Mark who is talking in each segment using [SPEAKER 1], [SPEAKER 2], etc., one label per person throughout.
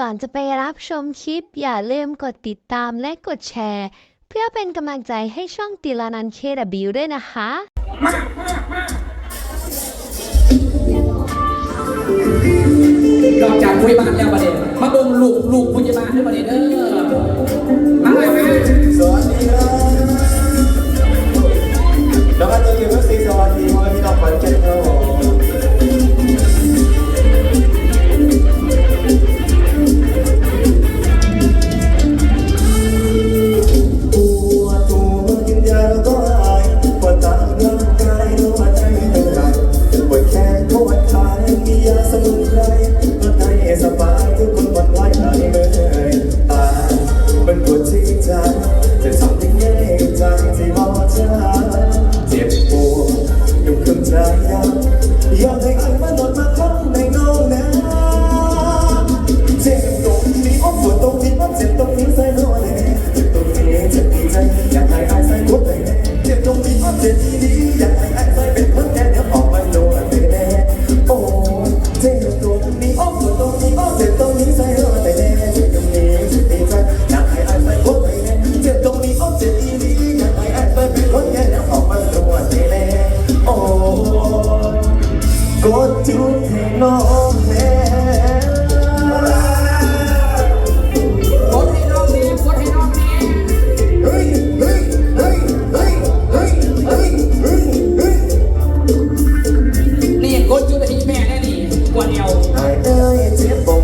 [SPEAKER 1] ก่อนจะไปรับชมคลิป อย่าลืมกดติดตามและกดแชร์ เพื่อเป็นกำลังใจให้ช่องติลานันเคดบิวด้วยนะคะ
[SPEAKER 2] นอกจากคุยบ้านแล้วประเด็นมาเบิ่งลูกลูกคุณยายบ้านด้วยประเด็นเด้อมาเลย
[SPEAKER 3] แม่สอน ใส่ชุดใส่แดงเรียบตรงนี้เจ็ดดีดีอยากให้ไอ้ใส่เป็นคนแทนเดี๋ยวออกมาโดนเด็กแน่โอ้เจ๊ตัตรงนี้อ้อมตัตรง ไอ้เอ้ยเจ็บปวด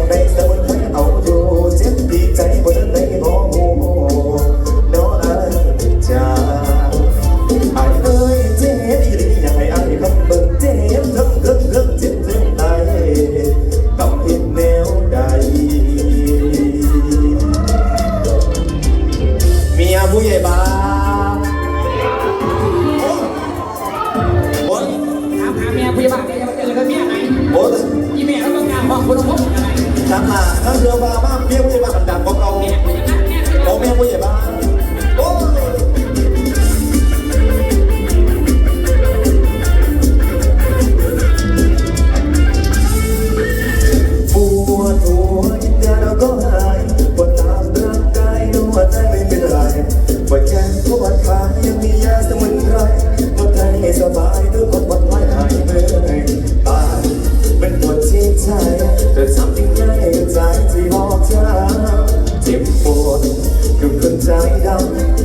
[SPEAKER 3] ลังมาแล้วเรือมาบ้างเมียผู้ใหญ่บ้า
[SPEAKER 2] ดังของเราของ
[SPEAKER 3] เมี
[SPEAKER 2] ผู้ใหญ่บ้านปวดหัา
[SPEAKER 3] ปวดตาร่างกาได้ไม่เป็นไรปวดแขนปวดขายังมียาสมุนไพรปวดใจให้สบาย
[SPEAKER 2] ด้กดปวดไว้หายเปเป็นปว
[SPEAKER 3] ดที่ใจ
[SPEAKER 2] แต่
[SPEAKER 3] something legal né?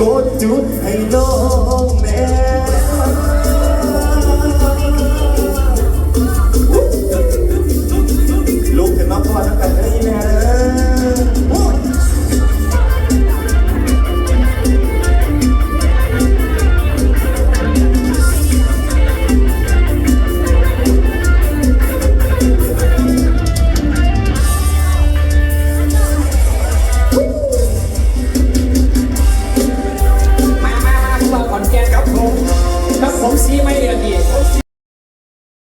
[SPEAKER 3] กดจุดให้น้อง
[SPEAKER 2] แม่